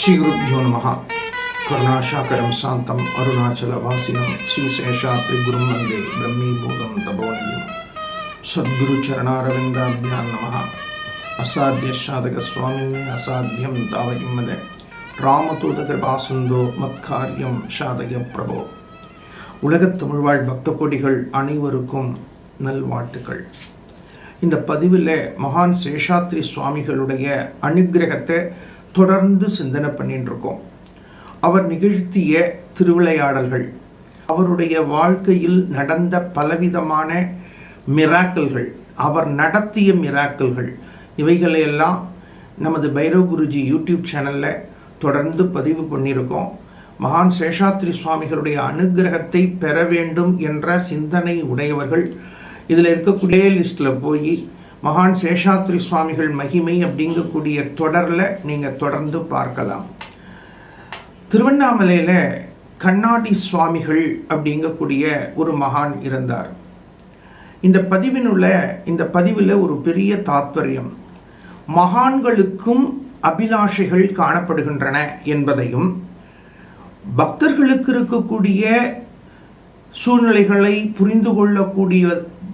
ஸ்ரீகுருப்பியோ நமகா கருணாசாகரம் சாந்தம் அருணாச்சல வாசினம் ஸ்ரீ சேஷாத்ரி குரும் வந்தே பிரம்மீபூதம் தபோனியும் சத்குரு சரணாரவிந்தாபியான் நமகா அசாத்திய சாதக சுவாமினே அசாத்தியம் தாவகிம்மதே. ராமதூத கிருபாசந்தோ மத்காரியம் சாதக பிரபோ உலகத் தமிழ்வாழ் பக்த கொடிகள் அனைவருக்கும் நல்வாழ்த்துக்கள். இந்த பதிவில் மகான் சேஷாத்ரி சுவாமிகளுடைய அனுகிரகத்தை தொடர்ந்து சிந்தனை பண்ணிட்டு இருக்கோம் அவர் நிகழ்த்திய திருவிளையாடல்கள் அவருடைய வாழ்க்கையில் நடந்த பலவிதமான மிராக்கல்கள் அவர் நடத்திய மிராக்கல்கள் இவைகளையெல்லாம் நமது பைரவ் குருஜி யூடியூப் சேனலில் தொடர்ந்து பதிவு பண்ணியிருக்கோம் மகான் சேஷாத்ரி சுவாமிகளுடைய அனுகிரகத்தை பெற வேண்டும் என்ற சிந்தனை உடையவர்கள் இதில் இருக்கக்கூடிய லிஸ்ட்டில் போய் மகான் சேஷாத்ரி சுவாமிகள் மகிமை அப்படிங்கக்கூடிய தொடரில் நீங்கள் தொடர்ந்து பார்க்கலாம். திருவண்ணாமலையில் கண்ணாடி சுவாமிகள் அப்படிங்கக்கூடிய ஒரு மகான் இருந்தார். இந்த பதிவினுள்ள இந்த பதிவில் ஒரு பெரிய தாத்பரியம். மகான்களுக்கும் அபிலாஷைகள் காணப்படுகின்றன என்பதையும் பக்தர்களுக்கு இருக்கக்கூடிய சூழ்நிலைகளை புரிந்து கொள்ளக்கூடிய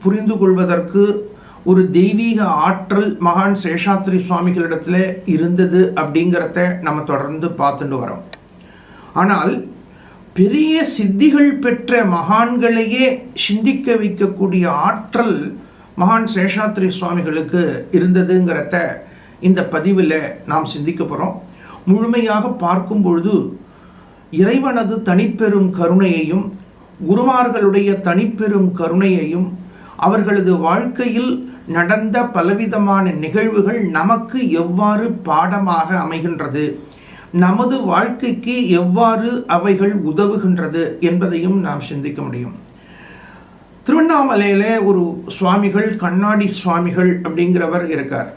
புரிந்து கொள்வதற்கு ஒரு தெய்வீக ஆற்றல் மகான் சேஷாத்ரி சுவாமிகளிடத்தில் இருந்தது அப்படிங்கிறத நம்ம தொடர்ந்து பார்த்துட்டு வரோம். ஆனால் பெரிய சித்திகள் பெற்ற மகான்களையே சிந்திக்க வைக்கக்கூடிய ஆற்றல் மகான் சேஷாத்ரி சுவாமிகளுக்கு இருந்ததுங்கிறத இந்த பதிவில் நாம் சிந்திக்க போகிறோம் முழுமையாக பார்க்கும் பொழுது இறைவனது தனிப்பெரும் கருணையையும் குருமார்களுடைய தனிப்பெரும் கருணையையும் அவர்களது வாழ்க்கையில் நடந்த பலவிதமான நிகழ்வுகள் நமக்கு எவ்வாறு பாடமாக அமைகின்றது? நமது வாழ்க்கைக்கு எவ்வாறு அவைகள் உதவுகின்றது என்பதையும் நாம் சிந்திக்க முடியும். திருவண்ணாமலையில் ஒரு சுவாமிகள் கண்ணாடி சுவாமிகள் அப்படிங்கிறவர் இருக்கார்.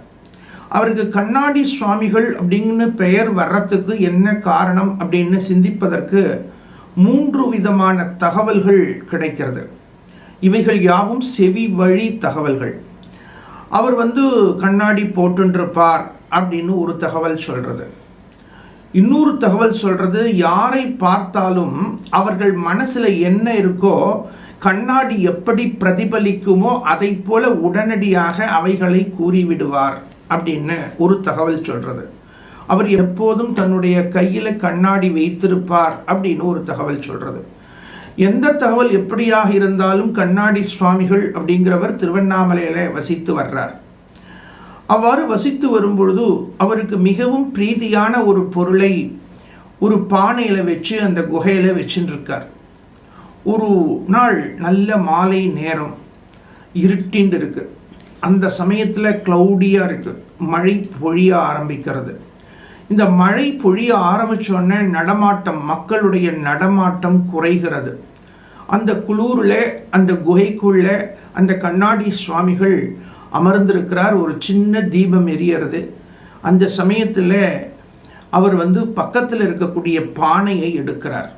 அவருக்கு கண்ணாடி சுவாமிகள் அப்படின்னு பெயர் வர்றதுக்கு என்ன காரணம் அப்படின்னு சிந்திப்பதற்கு மூன்று விதமான தகவல்கள் கிடைக்கிறது. இவைகள் யாவும் செவி வழி தகவல்கள். அவர் வந்து கண்ணாடி போட்டுருப்பார் அப்படின்னு ஒரு தகவல் சொல்கிறது இன்னொரு தகவல் சொல்கிறது யாரை பார்த்தாலும் அவர்கள் மனசில் என்ன இருக்கோ கண்ணாடி எப்படி பிரதிபலிக்குமோ அதை போல உடனடியாக அவைகளை கூறிவிடுவார் அப்படின்னு ஒரு தகவல் சொல்கிறது அவர் எப்போதும் தன்னுடைய கையில் கண்ணாடி வைத்திருப்பார் அப்படின்னு ஒரு தகவல் சொல்கிறது எந்த தகவல் எப்படியாக இருந்தாலும் கண்ணாடி சுவாமிகள் அப்படிங்கிறவர் திருவண்ணாமலையில் வசித்து வர்றார். அவ்வாறு வசித்து வரும்பொழுது அவருக்கு மிகவும் பிரீதியான ஒரு பொருளை ஒரு பானையில் வச்சு அந்த குகையில் வச்சுருக்கார். ஒரு நாள் நல்ல மாலை நேரம் இருட்டின்னு இருக்கு அந்த சமயத்தில் க்ளௌடியாக இருக்குது மழை பொழிய ஆரம்பிக்கிறது. இந்த மழை பொழிய ஆரம்பித்தோடனே நடமாட்டம் மக்களுடைய நடமாட்டம் குறைகிறது. அந்த குளூரில் அந்த குகைக்குள்ள அந்த கண்ணாடி சுவாமிகள் அமர்ந்திருக்கிறார். ஒரு சின்ன தீபம் எரியறது. அந்த சமயத்தில் அவர் வந்து பக்கத்தில் இருக்கக்கூடிய பானையை எடுக்கிறார்.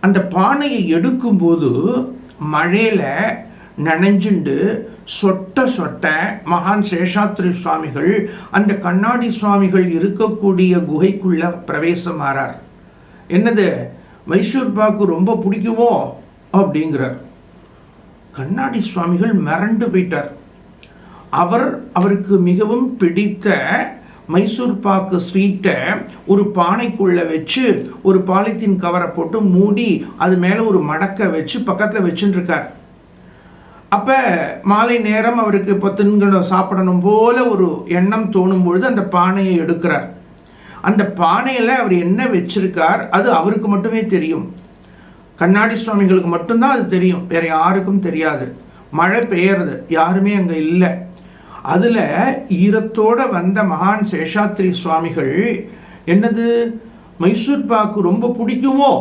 அந்த பானையை எடுக்கும்போது மழையில் நனைஞ்சுண்டு சொட்ட சொட்ட மகான் சேஷாத்ரி சுவாமிகள் அந்த கண்ணாடி சுவாமிகள் இருக்கக்கூடிய குகைக்குள்ள பிரவேசம் ஆறார். என்னது மைசூர் பாக்கு ரொம்ப பிடிக்குமோ? அப்படிங்கிறார். கண்ணாடி சுவாமிகள் மிரண்டு போயிட்டார். அவர் அவருக்கு மிகவும் பிடித்த மைசூர் பாக்கு ஸ்வீட்டை ஒரு பானைக்குள்ள வச்சு ஒரு பாலித்தீன் கவரை போட்டு மூடி அது மேலே ஒரு மடக்கை வச்சு பக்கத்தில் வச்சுட்டுருக்கார் இருக்கார். அப்போ மாலை நேரம் அவருக்கு இப்போ தின்கணும் சாப்பிடணும் போல ஒரு எண்ணம் தோணும் பொழுது அந்த பானையை எடுக்கிறார். அந்த பானையில் அவர் என்ன வச்சிருக்கார் அது அவருக்கு மட்டுமே தெரியும். கண்ணாடி சுவாமிகளுக்கு மட்டும்தான் அது தெரியும். வேற யாருக்கும் தெரியாது. மழை பெய்யறது யாருமே அங்கே இல்லை. அதில் ஈரத்தோடு வந்த மகான் சேஷாத்ரி சுவாமிகள் என்னது? மைசூர் பாக்கு ரொம்ப பிடிக்குமோ?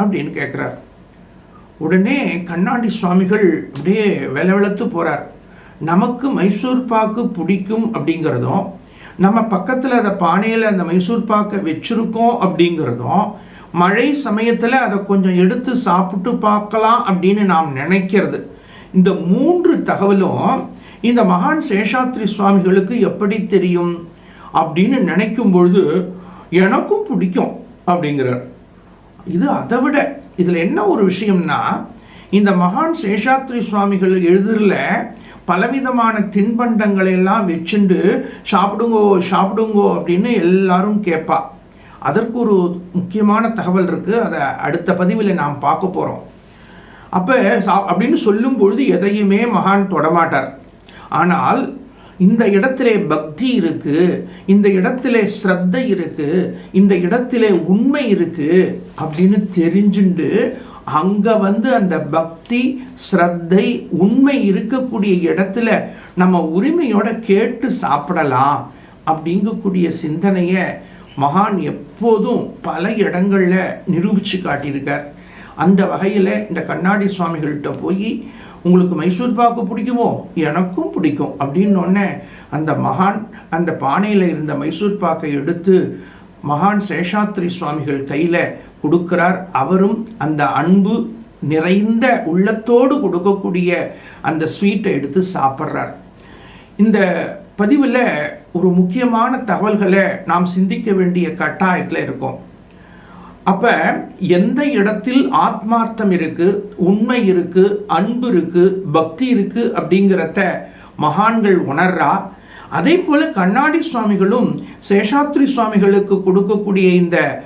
அப்படின்னு கேட்குறார் உடனே கண்ணாடி சுவாமிகள் அப்படியே விளவெளத்து போகிறார் நமக்கு மைசூர் பாக்கு பிடிக்கும் அப்படிங்கிறதும் நம்ம பக்கத்தில் அதை பானையில் அந்த மைசூர் பாக்கை வச்சுருக்கோம் அப்படிங்கிறதும் மழை சமயத்தில் அதை கொஞ்சம் எடுத்து சாப்பிட்டு பார்க்கலாம் அப்படின்னு நாம் நினைக்கிறது. இந்த மூன்று தகவலும் இந்த மகான் சேஷாத்ரி சுவாமிகளுக்கு எப்படி தெரியும் அப்படின்னு நினைக்கும் பொழுது எனக்கும் பிடிக்கும் அப்படிங்கிறார். இது அதை விட இதில் என்ன ஒரு விஷயம்னா இந்த மகான் சேஷாத்ரி சுவாமிகள் எழுதுறல பலவிதமான தின்பண்டங்களை எல்லாம் வச்சுண்டு சாப்பிடுங்கோ சாப்பிடுங்கோ அப்படின்னு எல்லாரும் கேட்பா அதற்கு ஒரு முக்கியமான தகவல் இருக்குது அதை அடுத்த பதிவில் நாம் பார்க்க போகிறோம் அப்போ சா அப்படின்னு சொல்லும் பொழுது எதையுமே மகான் தொடமாட்டார். ஆனால் இந்த இடத்திலே பக்தி இருக்கு இந்த இடத்திலே ஸ்ரத்தை இருக்கு இந்த இடத்திலே உண்மை இருக்கு அப்படின்னு தெரிஞ்சுண்டு அங்க வந்து அந்த பக்தி ஸ்ரத்தை உண்மை இருக்கக்கூடிய இடத்துல நம்ம உரிமையோட கேட்டு சாப்பிடலாம் அப்படிங்கக்கூடிய சிந்தனையை மகான் எப்போதும் பல இடங்கள்ல நிரூபிச்சு காட்டியிருக்கார். அந்த வகையில் இந்த கண்ணாடி சுவாமிகள்கிட்ட போய் உங்களுக்கு மைசூர் பாக்கு பிடிக்குமோ? எனக்கும் பிடிக்கும். அப்படின்னு அந்த மகான் அந்த பானையில் இருந்த மைசூர் பாக்கை எடுத்து மகான் சேஷாத்ரி சுவாமிகள் கையில் கொடுக்கிறார். அவரும் அந்த அன்பு நிறைந்த உள்ளத்தோடு கொடுக்கக்கூடிய அந்த ஸ்வீட்டை எடுத்து சாப்பிட்றார். இந்த பதிவில் ஒரு முக்கியமான தகவல்களை நாம் சிந்திக்க வேண்டிய கட்டாயத்தில் இருக்கோம். அப்ப எந்த இடத்தில் ஆத்மார்த்தம் இருக்கு உண்மை இருக்கு அன்பு இருக்கு பக்தி இருக்கு அப்படிங்கிறத மகான்கள் உணர்றா. அதே போல கண்ணாடி சுவாமிகளும் சேஷாத்ரி சுவாமிகளுக்கு கொடுக்கக்கூடிய இந்த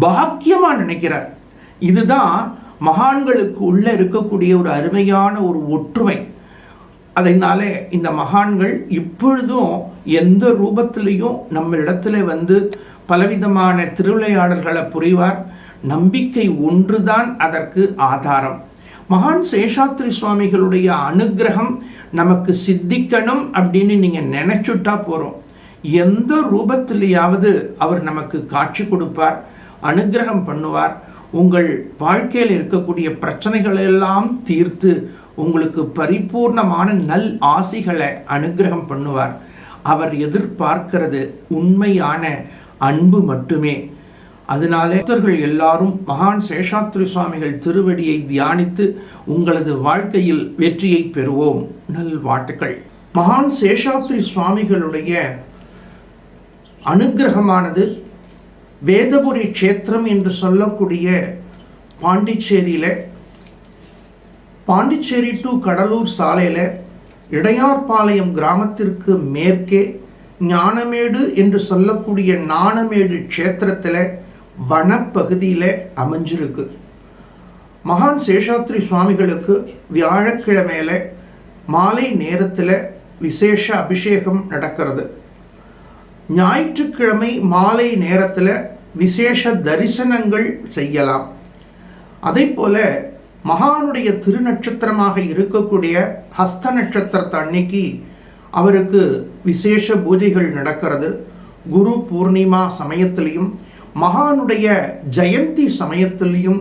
பாக்கியமா நினைக்கிறார். இதுதான் மகான்களுக்கு உள்ள இருக்கக்கூடிய ஒரு அருமையான ஒரு ஒற்றுமை. அதனால இந்த மகான்கள் இப்பொழுதும் எந்த ரூபத்திலையும் நம்ம இடத்துல வந்து பலவிதமான திருவிளையாடல்களை புரிவார். நம்பிக்கை ஒன்றுதான் அதற்கு ஆதாரம். மகான் சேஷாத்ரி சுவாமிகளுடைய அனுகிரகம் நமக்கு சித்திக்கணும் அப்படின்னு நீங்க நினைச்சுட்டா போறோம். எந்த ரூபத்திலேயாவது அவர் நமக்கு காட்சி கொடுப்பார் அனுகிரகம் பண்ணுவார். உங்கள் வாழ்க்கையில் இருக்கக்கூடிய பிரச்சனைகளை எல்லாம் தீர்த்து உங்களுக்கு பரிபூர்ணமான நல் ஆசிகளை அனுகிரகம் பண்ணுவார். அவர் எதிர்பார்க்கிறது உண்மையான அன்பு மட்டுமே. அதனாலே பக்தர்கள் எல்லாரும் மகான் சேஷாத்ரி சுவாமிகள் திருவடியை தியானித்து உங்களது வாழ்க்கையில் வெற்றியை பெறுவோம். நல்வாழ்த்துக்கள் மகான் சேஷாத்ரி சுவாமிகளுடைய அனுகிரகமானது வேதபுரி க்ஷேத்திரம் என்று சொல்லக்கூடிய பாண்டிச்சேரியில் பாண்டிச்சேரி டு கடலூர் சாலையில் இடையார்பாளையம் கிராமத்திற்கு மேற்கே ஞானமேடு என்று சொல்லக்கூடிய நாணமேடு க்ஷேத்திரத்தில் வனப்பகுதியில் அமைஞ்சிருக்கு. மகான் சேஷாத்ரி சுவாமிகளுக்கு வியாழக்கிழமையில் மாலை நேரத்தில் விசேஷ அபிஷேகம் நடக்கிறது. ஞாயிற்றுக்கிழமை மாலை நேரத்தில் விசேஷ தரிசனங்கள் செய்யலாம். அதே போல மகானுடைய திருநட்சத்திரமாக இருக்கக்கூடிய ஹஸ்த நட்சத்திரத்தை அன்னைக்கு அவருக்கு விசேஷ பூஜைகள் நடக்கிறது. குரு பூர்ணிமா சமயத்திலையும் மகானுடைய ஜெயந்தி சமயத்திலையும்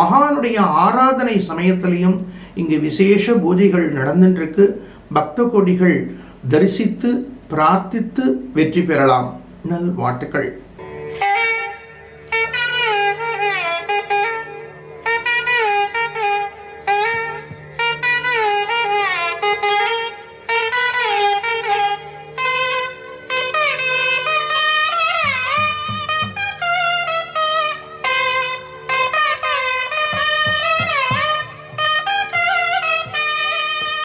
மகானுடைய ஆராதனை சமயத்திலையும் இங்கு விசேஷ பூஜைகள் நடந்துருக்கு பக்த கொடிகள் தரிசித்து பிரார்த்தித்து வெற்றி பெறலாம். நல் வாழ்த்துக்கள்.